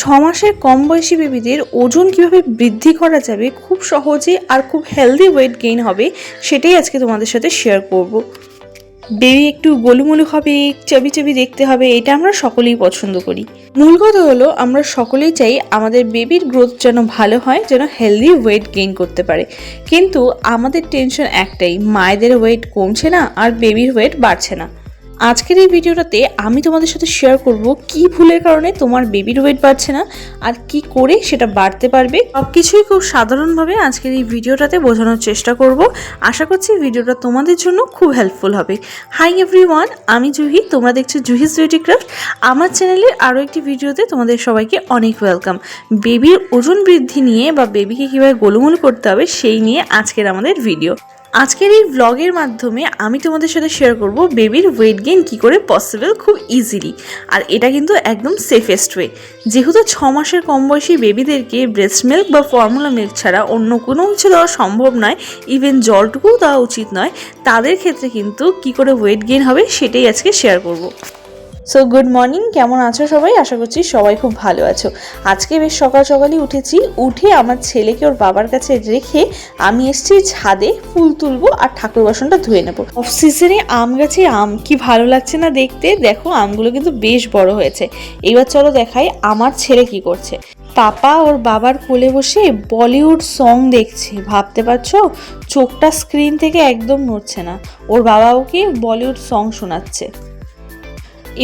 ছ মাসের কম বয়সী বেবিদের ওজন কীভাবে বৃদ্ধি করা যাবে, খুব সহজে আর খুব হেলদি ওয়েট গেইন হবে, সেটাই আজকে তোমাদের সাথে শেয়ার করব। বেবি একটু গোলুমুলু হবে চাবি চাবি দেখতে হবে, এটা আমরা সকলেই পছন্দ করি। মূল কথা হলো, আমরা সকলেই চাই আমাদের বেবির গ্রোথ যেন ভালো হয়, যেন হেলদি ওয়েট গেইন করতে পারে। কিন্তু আমাদের টেনশন একটাই, মায়েদের ওয়েট কমছে না আর বেবির ওয়েট বাড়ছে না। আজকের এই ভিডিওটাতে আমি তোমাদের সাথে শেয়ার করব কি ভুলের কারণে তোমার বেবির ওয়েট বাড়ছে না আর কি করে সেটা বাড়তে পারবে। সব কিছুই খুব সাধারণভাবে আজকের এই ভিডিওটাতে বোঝানোর চেষ্টা করব। আশা করছি ভিডিওটা তোমাদের জন্য খুব হেল্পফুল হবে। হাই এভরিওয়ান আমি জুহি, তোমরা দেখছ জুহিস বিউটি ক্রাফট আমার চ্যানেলের আরও একটি ভিডিওতে তোমাদের সবাইকে অনেক ওয়েলকাম বেবির ওজন বৃদ্ধি নিয়ে বা বেবিকে কীভাবে গোলুমোল করতে হবে সেই নিয়ে আজকের আমাদের ভিডিও আজকের এই ব্লগের মাধ্যমে আমি তোমাদের সাথে শেয়ার করব বেবির ওয়েট গেইন কী করে পসিবল খুব ইজিলি আর এটা কিন্তু একদম সেফেস্ট ওয়ে যেহেতু ছ মাসের কম বয়সী বেবিদেরকে ব্রেস্ট মিল্ক বা ফর্মুলা মিল্ক ছাড়া অন্য কোনো কিছু দেওয়া সম্ভব নয় ইভেন জলটুকুও দেওয়া উচিত নয়, তাদের ক্ষেত্রে কিন্তু কি করে ওয়েট গেইন হবে সেটাই আজকে শেয়ার করব। সো গুড মর্নিং কেমন আছো সবাই? আশা করছি সবাই খুব ভালো আছো। আজকে বেশ সকাল সকালই উঠেছি। উঠে আমার ছেলেকে ওর বাবার কাছে রেখে আমি এসেছি ছাদে ফুল তুলবো আর ঠাকুর বাসনটা ধুয়ে নেব। অফ সিজনে আম গাছে আম কি ভালো লাগছে না দেখতে? দেখো, আমগুলো কিন্তু বেশ বড় হয়েছে। এবার চলো দেখাই আমার ছেলে কি করছে। পাপা ওর বাবার কোলে বসে বলিউড সং দেখছে। ভাবতে পারছ? চোখটা স্ক্রিন থেকে একদম নড়ছে না। ওর বাবা ওকে বলিউড সং শোনাচ্ছে।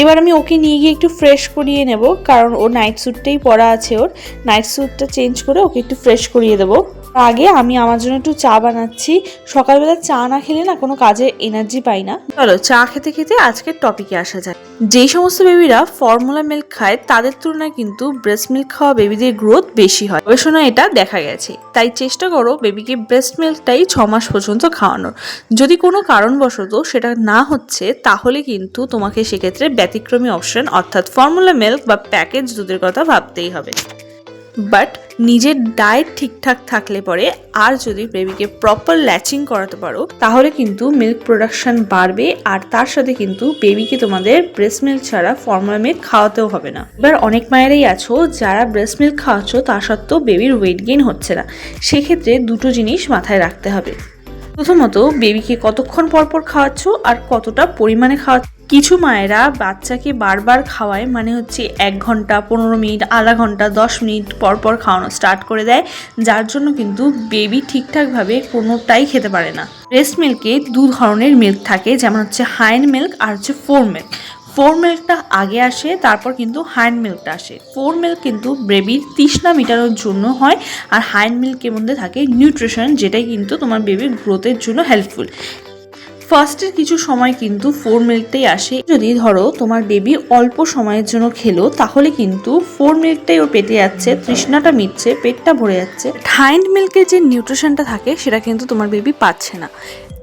এবার আমি ওকে নিয়ে গিয়ে একটু ফ্রেশ করিয়ে নেব, কারণ ও নাইট স্যুটটাই পরা আছে ওর। নাইট স্যুটটা চেঞ্জ করে ওকে একটু ফ্রেশ করিয়ে দেবো। আগে আমি আমার জন্য একটু চা বানাচ্ছি। সকালবেলা চা না খেলে না কোনো কাজে এনার্জি পাই না। চলো, চা খেতে খেতে আজকের টপিকে আসা যায় যেই সমস্ত বেবিরা ফর্মুলা মিল্ক খায়, তাদের তুলনায় কিন্তু ব্রেস্ট মিল্ক খাওয়া বেবিদের গ্রোথ বেশি হয়। গবেষণা এটা দেখা গেছে। তাই চেষ্টা করো বেবিকে ব্রেস্ট মিল্কটাই ছ মাস পর্যন্ত খাওয়ানোর। যদি কোনো কারণবশত সেটা না হচ্ছে, তাহলে কিন্তু তোমাকে সেক্ষেত্রে ব্যতিক্রমী অপশন অর্থাৎ ফর্মুলা মিল্ক বা প্যাকেজ দুধের কথা ভাবতেই হবে। বাট নিজের ডায়েট ঠিকঠাক থাকলে পরে আর যদি বেবিকে প্রপার ল্যাচিং করাতে পারো, তাহলে কিন্তু মিল্ক প্রোডাকশন বাড়বে আর তার সাথে কিন্তু বেবিকে তোমাদের ব্রেস্ট মিল্ক ছাড়া ফর্মুলা মিল্ক খাওয়াতেও হবে না। এবার অনেক মায়েরাই আছো, যারা ব্রেস্ট মিল্ক খাওয়াচ্ছ, তা সত্ত্বেও বেবির ওয়েট গেইন হচ্ছে না। সেক্ষেত্রে দুটো জিনিস মাথায় রাখতে হবে। প্রথমত বেবিকে কতক্ষণ পরপর পর খাওয়াচ্ছ আর কতটা পরিমাণে খাওয়াচ্ছ কিছু মায়েরা বাচ্চাকে বারবার খাওয়ায় মানে হচ্ছে এক ঘণ্টা, পনেরো মিনিট, আধা ঘণ্টা, দশ মিনিট পর পর খাওয়ানো স্টার্ট করে দেয়। যার জন্য কিন্তু বেবি ঠিকঠাকভাবে কোনোটাই খেতে পারে না। ব্রেস্ট মিল্কে দু ধরনের মিল্ক থাকে, যেমন হচ্ছে হাইন্ড মিল্ক আর হচ্ছে ফোর মিল্ক ফোর মিল্কটা আগে আসে, তারপর কিন্তু হাইন্ড মিল্কটা আসে। ফোর মিল্ক কিন্তু বেবির তৃষ্ণা মেটানোর জন্য হয়, আর হাইন্ড মিল্কের মধ্যে থাকে নিউট্রিশন যেটাই কিন্তু তোমার বেবির গ্রোথের জন্য হেল্পফুল ফার্স্টের কিছু সময় কিন্তু ফোর মিল্কটাই আসে। যদি ধরো তোমার বেবি অল্প সময়ের জন্য খেলো, তাহলে কিন্তু ফোর মিল্কটাই ওর পেটে যাচ্ছে, তৃষ্ণাটা মিটছে, পেটটা ভরে যাচ্ছে। হাইন্ড মিল্কের যে নিউট্রিশনটা থাকে, সেটা কিন্তু তোমার বেবি পাচ্ছে না।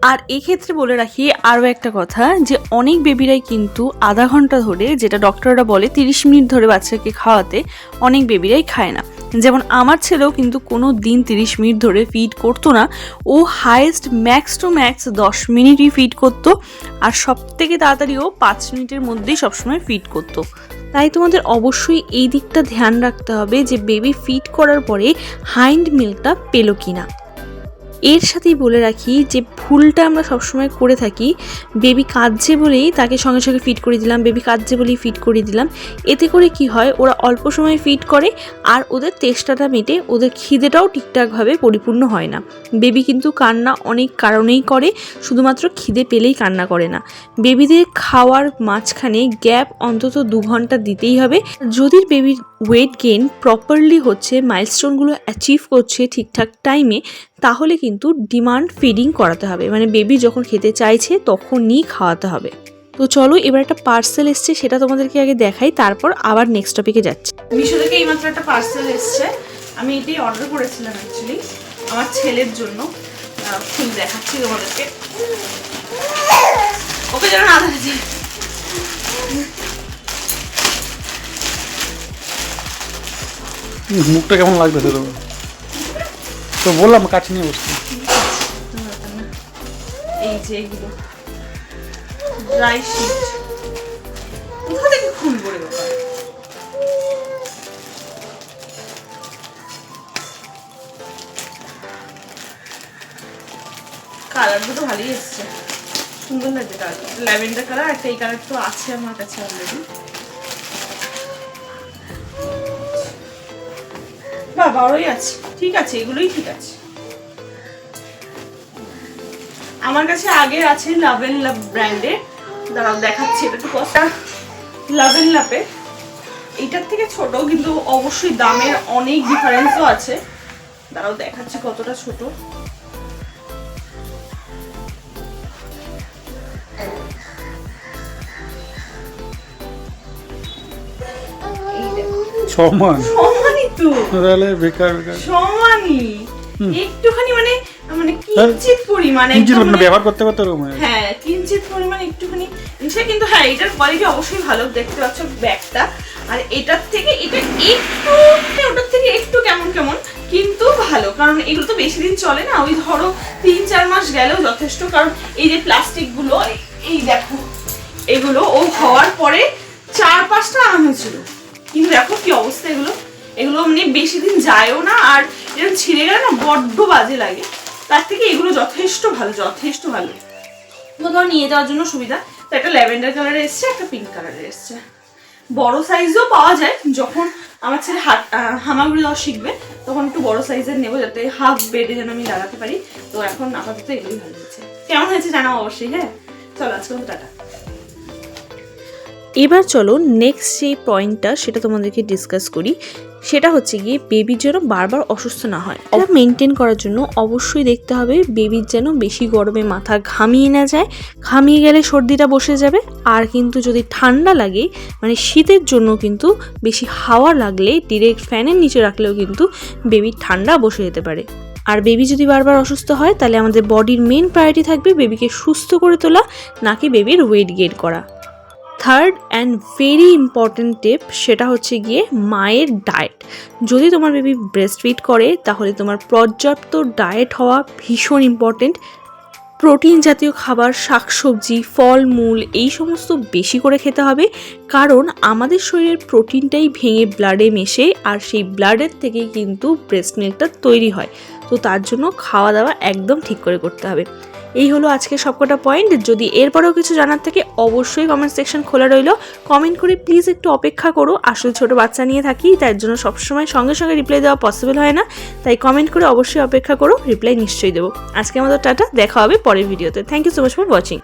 আর এক্ষেত্রে বলে রাখি আরও একটা কথা, যে অনেক বেবিরাই কিন্তু আধা ঘণ্টা ধরে, যেটা ডক্টররা বলে তিরিশ মিনিট ধরে বাচ্চাকে খাওয়াতে, অনেক বেবিরাই খায় না। যেমন আমার ছেলেও কিন্তু কোনো দিন তিরিশ মিনিট ধরে ফিড করতো না। ও হায়েস্ট ম্যাক্স টু ম্যাক্স দশ মিনিটই ফিড করতো আর সব থেকে তাড়াতাড়ি ও পাঁচ মিনিটের মধ্যেই সবসময় ফিড করতো। তাই তোমাদের অবশ্যই এই দিকটা ধ্যান রাখতে হবে যে বেবি ফিট করার পরে হাইন্ড মিল্কটা পেল কিনা। এর সাথেই বলে রাখি যে ভুলটা আমরা সবসময় করে থাকি বেবি কাঁদছে বলেই তাকে সঙ্গে সঙ্গে ফিট করে দিলাম বেবি কাঁদছে বলেই ফিট করে দিলাম। এতে করে কি হয়, ওরা অল্প সময় ফিট করে আর ওদের তেষ্টাটা মেটে ওদের খিদেটাও ঠিকঠাকভাবে পরিপূর্ণ হয় না। বেবি কিন্তু কান্না অনেক কারণেই করে, শুধুমাত্র খিদে পেলেই কান্না করে না। বেবিদের খাওয়ার মাঝখানে গ্যাপ অন্তত দু ঘণ্টা দিতেই হবে। যদি বেবির ওয়েট গেইন প্রপারলি হচ্ছে মাইলস্টোনগুলো অ্যাচিভ করছে ঠিকঠাক টাইমে তাহলে কিন্তু ডিমান্ড ফিডিং করাতে হবে। মানে বেবি যখন খেতে চাইছে তখনই খাওয়াতে হবে। তো চলো এবার একটা পার্সেল এসছে, সেটা তোমাদেরকে আগে দেখাই, তারপর আবার নেক্সট টপিকে যাচ্ছি। মিশো থেকে এইমাত্র একটা পার্সেল এসছে। আমি এটাই অর্ডার করেছিলাম অ্যাকচুয়ালি আমার ছেলের জন্য। ফুল দেখাচ্ছি তোমাদেরকে। ওকে যেন না মুখটা কেমন লাগতেছে তো তো বললাম কাছে নিয়ে বসতে। এই যে এগুলো। ড্রাই শিট কোথা থেকে কালার দুটো ভালোই এসছে। সুন্দর লাগছে কালার ল্যাভেন্ডার কালার একটা এই কালার তো আছে আমার কাছে অলরেডি বা বড়ই আছে। ঠিক আছে এগুলোই ঠিক আছে। আমার কাছে আগের আছে লাভ এন্ড লাভ ব্র্যান্ডের দাঁড়াও দেখাচ্ছি এটা একটু কষ্ট। লাভ এন্ড লাভে এইটার থেকে ছোট কিন্তু অবশ্যই দামের অনেক ডিফারেন্সও আছে। দাঁড়াও দেখাচ্ছি কতটা ছোট। সমান তাহলে বেকার বেকার। সমানই। একটুখানি মানে মানে কিঞ্চিত পরিমাণে কিঞ্চিত মানে- ব্যবহার করতে করতে ওরকম হ্যাঁ কিঞ্চিত পরিমাণ একটুখানি কিন্তু হ্যাঁ এটার কোয়ালিটি অবশ্যই ভালো দেখতে পাচ্ছ ব্যাগটা। আর এটার থেকে এটা একটু ওটার থেকে একটু কেমন কেমন কিন্তু ভালো। কারণ এগুলো তো বেশি দিন চলে না ওই ধরো তিন চার মাস গেলেও যথেষ্ট। কারণ এই যে প্লাস্টিকগুলো এই- দেখো এগুলো ও হওয়ার পরে চার পাঁচটা আম হয়েছিল। কিন্তু দেখো কি অবস্থা এগুলো। এগুলো মানে বেশি দিন যায়ও না, আর এরকম ছিঁড়ে গেলে না বড্ড বাজে লাগে। তার থেকে এগুলো যথেষ্ট ভালো যথেষ্ট ভালো। কোথাও নিয়ে যাওয়ার জন্য সুবিধা, তো একটা ল্যাভেন্ডার কালারের এসছে, একটা পিঙ্ক কালারের এসছে। বড় সাইজও পাওয়া যায়, যখন আমার ছেলে হাত হামাগুড়ি দেওয়া শিখবে, তখন একটু বড় সাইজের নেব যাতে হাফ বেডে যেন আমি লাগাতে পারি। তো এখন আপাতত এগুলোই ভালো হয়েছে। কেমন হয়েছে জানাও অবশ্যই হ্যাঁ? চলো, আজকে টাটা। এবার চলো নেক্সট যে পয়েন্টটা সেটা তোমাদেরকে ডিসকাস করি। সেটা হচ্ছে গিয়ে বেবির যেন বারবার অসুস্থ না হয়। এটা মেনটেন করার জন্য অবশ্যই দেখতে হবে বেবির যেন বেশি গরমে মাথা ঘামিয়ে না যায়। ঘামিয়ে গেলে সর্দিটা বসে যাবে। আর কিন্তু যদি ঠান্ডা লাগে মানে শীতের জন্য কিন্তু বেশি হাওয়া লাগলে ডিরেক্ট ফ্যানের নিচে রাখলেও কিন্তু বেবির ঠান্ডা বসে যেতে পারে। আর বেবি যদি বারবার অসুস্থ হয়, তাহলে আমাদের বডির মেন প্রায়োরিটি থাকবে বেবিকে সুস্থ করে তোলা, নাকি বেবির ওয়েট গেইন করা। Third and very important tip সেটা হচ্ছে গিয়ে মায়ের ডায়েট যদি তোমার বেবি ব্রেস্ট ফিড করে, তাহলে তোমার পর্যাপ্ত ডায়েট হওয়া ভীষণ ইম্পর্ট্যান্ট প্রোটিন জাতীয় খাবার, শাকসবজি, ফলমূল, এই সমস্ত বেশি করে খেতে হবে। কারণ আমাদের শরীরের প্রোটিনটাই ভেঙে ব্লাডে মেশে, আর সেই ব্লাডের থেকেই কিন্তু ব্রেস্ট মিল্কটা তৈরি হয়। তো তার জন্য খাওয়া দাওয়া একদম ঠিক করে করতে হবে। এই হলো আজকে সবকটা পয়েন্ট যদি এরপরেও কিছু জানার থেকে, অবশ্যই কমেন্ট সেকশন খোলা রইল। কমেন্ট করে প্লিজ একটু অপেক্ষা করো। আসলে ছোট বাচ্চা নিয়ে থাকি তার জন্য সবসময় সঙ্গে সঙ্গে রিপ্লাই দেওয়া পসিবল হয় না। তাই কমেন্ট করে অবশ্যই অপেক্ষা করো রিপ্লাই নিশ্চয়ই দেবো। আজকে আমাদের টাটা, দেখা হবে পরের ভিডিওতে thank you so much for watching